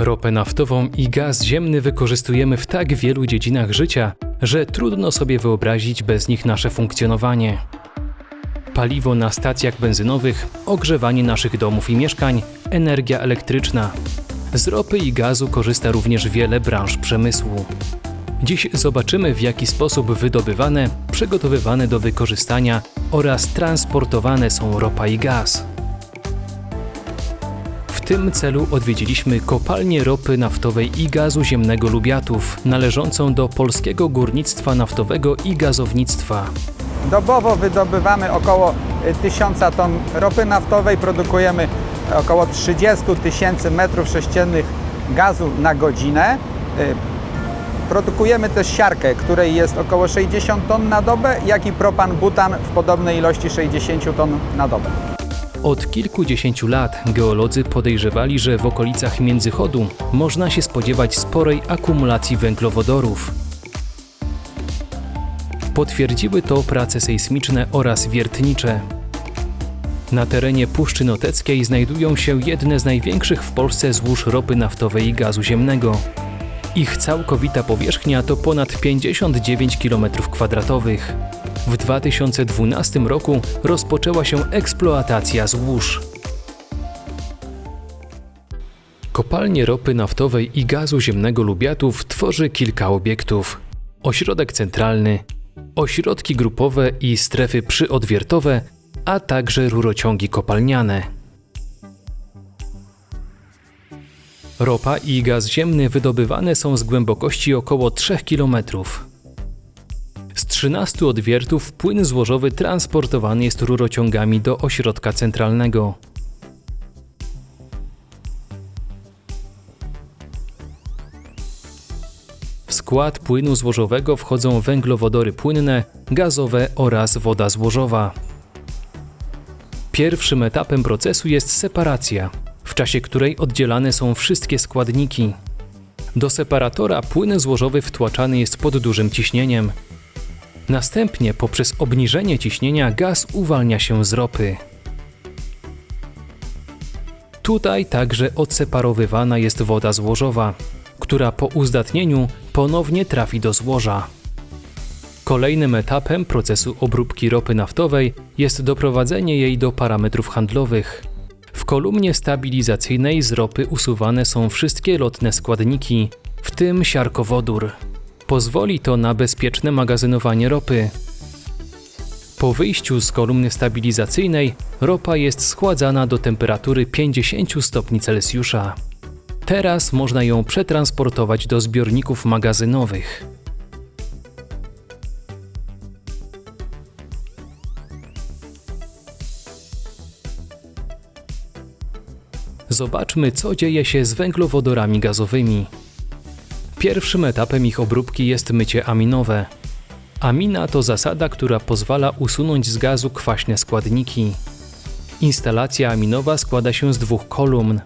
Ropę naftową i gaz ziemny wykorzystujemy w tak wielu dziedzinach życia, że trudno sobie wyobrazić bez nich nasze funkcjonowanie. Paliwo na stacjach benzynowych, ogrzewanie naszych domów i mieszkań, energia elektryczna. Z ropy i gazu korzysta również wiele branż przemysłu. Dziś zobaczymy, w jaki sposób wydobywane, przygotowywane do wykorzystania oraz transportowane są ropa i gaz. Tym celu odwiedziliśmy kopalnię ropy naftowej i gazu ziemnego Lubiatów, należącą do Polskiego Górnictwa Naftowego i Gazownictwa. Dobowo wydobywamy około y, 1000 ton ropy naftowej, produkujemy około 30 tysięcy metrów sześciennych gazu na godzinę. Y, Produkujemy też siarkę, której jest około 60 ton na dobę, jak i propan-butan w podobnej ilości 60 ton na dobę. Od kilkudziesięciu lat geolodzy podejrzewali, że w okolicach Międzychodu można się spodziewać sporej akumulacji węglowodorów. Potwierdziły to prace sejsmiczne oraz wiertnicze. Na terenie Puszczy Noteckiej znajdują się jedne z największych w Polsce złóż ropy naftowej i gazu ziemnego. Ich całkowita powierzchnia to ponad 59 km2. W 2012 roku rozpoczęła się eksploatacja złóż. Kopalnie ropy naftowej i gazu ziemnego Lubiatów tworzy kilka obiektów. Ośrodek centralny, ośrodki grupowe i strefy przyodwiertowe, a także rurociągi kopalniane. Ropa i gaz ziemny wydobywane są z głębokości około 3 km. Z 13 odwiertów płyn złożowy transportowany jest rurociągami do ośrodka centralnego. W skład płynu złożowego wchodzą węglowodory płynne, gazowe oraz woda złożowa. Pierwszym etapem procesu jest separacja, w czasie której oddzielane są wszystkie składniki. Do separatora płyn złożowy wtłaczany jest pod dużym ciśnieniem. Następnie poprzez obniżenie ciśnienia gaz uwalnia się z ropy. Tutaj także odseparowywana jest woda złożowa, która po uzdatnieniu ponownie trafi do złoża. Kolejnym etapem procesu obróbki ropy naftowej jest doprowadzenie jej do parametrów handlowych. W kolumnie stabilizacyjnej z ropy usuwane są wszystkie lotne składniki, w tym siarkowodór. Pozwoli to na bezpieczne magazynowanie ropy. Po wyjściu z kolumny stabilizacyjnej ropa jest schładzana do temperatury 50 stopni Celsjusza. Teraz można ją przetransportować do zbiorników magazynowych. Zobaczmy, co dzieje się z węglowodorami gazowymi. Pierwszym etapem ich obróbki jest mycie aminowe. Amina to zasada, która pozwala usunąć z gazu kwaśne składniki. Instalacja aminowa składa się z dwóch kolumn.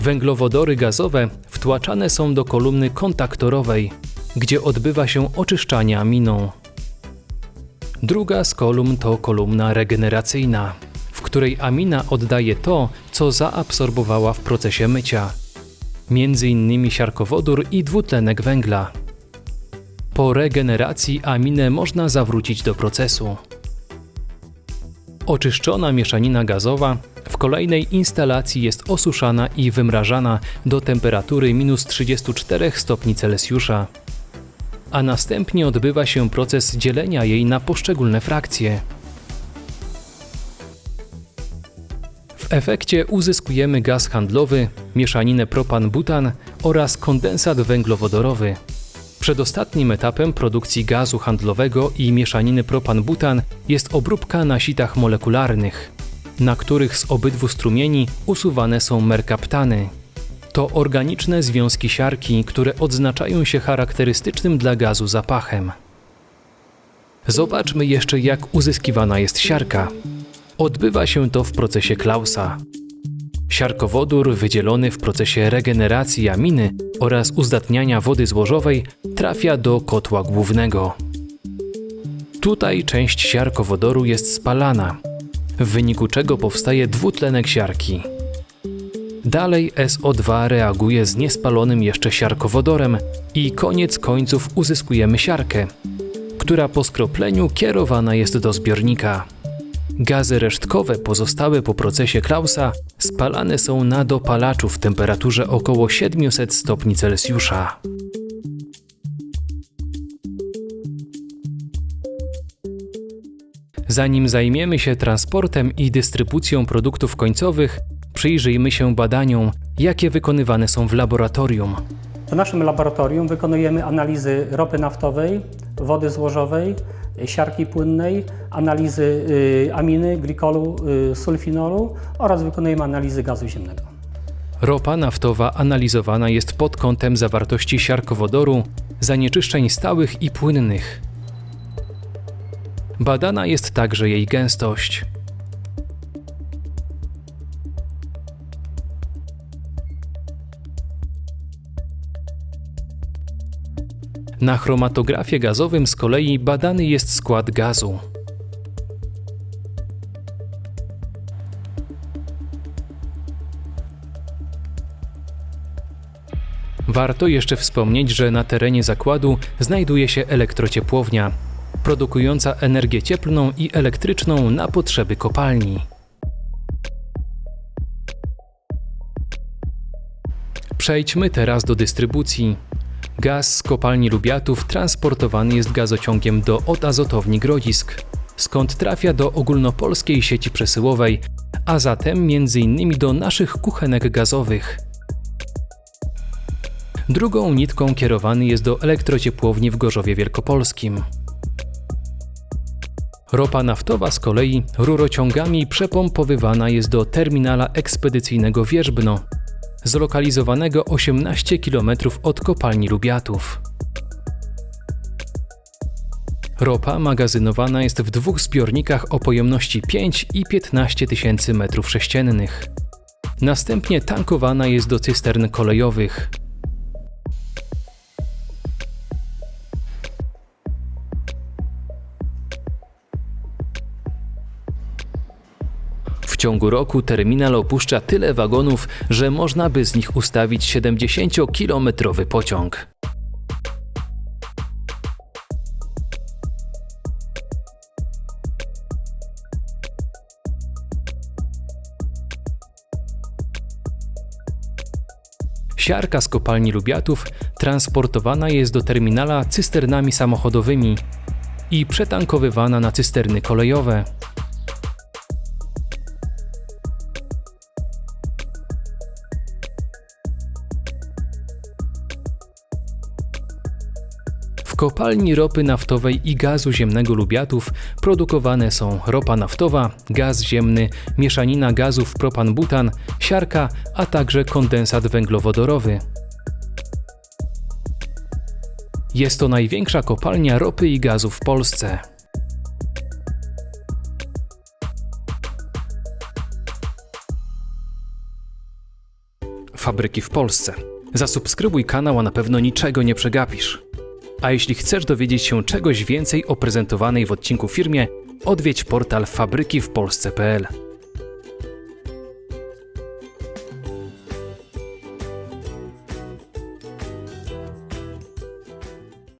Węglowodory gazowe wtłaczane są do kolumny kontaktorowej, gdzie odbywa się oczyszczanie aminą. Druga z kolumn to kolumna regeneracyjna, w której amina oddaje to, co zaabsorbowała w procesie mycia, innymi siarkowodór i dwutlenek węgla. Po regeneracji aminę można zawrócić do procesu. Oczyszczona mieszanina gazowa w kolejnej instalacji jest osuszana i wymrażana do temperatury minus 34 stopni Celsjusza, a następnie odbywa się proces dzielenia jej na poszczególne frakcje. Efekcie uzyskujemy gaz handlowy, mieszaninę propan-butan oraz kondensat węglowodorowy. Przedostatnim etapem produkcji gazu handlowego i mieszaniny propan-butan jest obróbka na sitach molekularnych, na których z obydwu strumieni usuwane są merkaptany. To organiczne związki siarki, które odznaczają się charakterystycznym dla gazu zapachem. Zobaczmy jeszcze, jak uzyskiwana jest siarka. Odbywa się to w procesie Klausa. Siarkowodór wydzielony w procesie regeneracji aminy oraz uzdatniania wody złożowej trafia do kotła głównego. Tutaj część siarkowodoru jest spalana, w wyniku czego powstaje dwutlenek siarki. Dalej SO2 reaguje z niespalonym jeszcze siarkowodorem i koniec końców uzyskujemy siarkę, która po skropleniu kierowana jest do zbiornika. Gazy resztkowe pozostałe po procesie Klausa spalane są na dopalaczu w temperaturze około 700 stopni Celsjusza. Zanim zajmiemy się transportem i dystrybucją produktów końcowych, przyjrzyjmy się badaniom, jakie wykonywane są w laboratorium. W naszym laboratorium wykonujemy analizy ropy naftowej, wody złożowej, siarki płynnej, analizy y, aminy, glikolu, y, sulfinolu oraz wykonujemy analizy gazu ziemnego. Ropa naftowa analizowana jest pod kątem zawartości siarkowodoru, zanieczyszczeń stałych i płynnych. Badana jest także jej gęstość. Na chromatografie gazowym z kolei badany jest skład gazu. Warto jeszcze wspomnieć, że na terenie zakładu znajduje się elektrociepłownia, produkująca energię cieplną i elektryczną na potrzeby kopalni. Przejdźmy teraz do dystrybucji. Gaz z kopalni Lubiatów transportowany jest gazociągiem do odazotowni Grodzisk, skąd trafia do ogólnopolskiej sieci przesyłowej, a zatem m.in. do naszych kuchenek gazowych. Drugą nitką kierowany jest do elektrociepłowni w Gorzowie Wielkopolskim. Ropa naftowa z kolei rurociągami przepompowywana jest do terminala ekspedycyjnego Wierzbno, zlokalizowanego 18 km od kopalni Lubiatów. Ropa magazynowana jest w dwóch zbiornikach o pojemności 5 i 15 tysięcy m3. Następnie tankowana jest do cystern kolejowych. Ciągu roku terminal opuszcza tyle wagonów, że można by z nich ustawić 70-kilometrowy pociąg. Siarka z kopalni Lubiatów transportowana jest do terminala cysternami samochodowymi i przetankowywana na cysterny kolejowe. Kopalni ropy naftowej i gazu ziemnego Lubiatów produkowane są ropa naftowa, gaz ziemny, mieszanina gazów propan-butan, siarka, a także kondensat węglowodorowy. Jest to największa kopalnia ropy i gazu w Polsce. Fabryki w Polsce. Zasubskrybuj kanał, a na pewno niczego nie przegapisz. A jeśli chcesz dowiedzieć się czegoś więcej o prezentowanej w odcinku firmie, odwiedź portal fabrykiwpolsce.pl.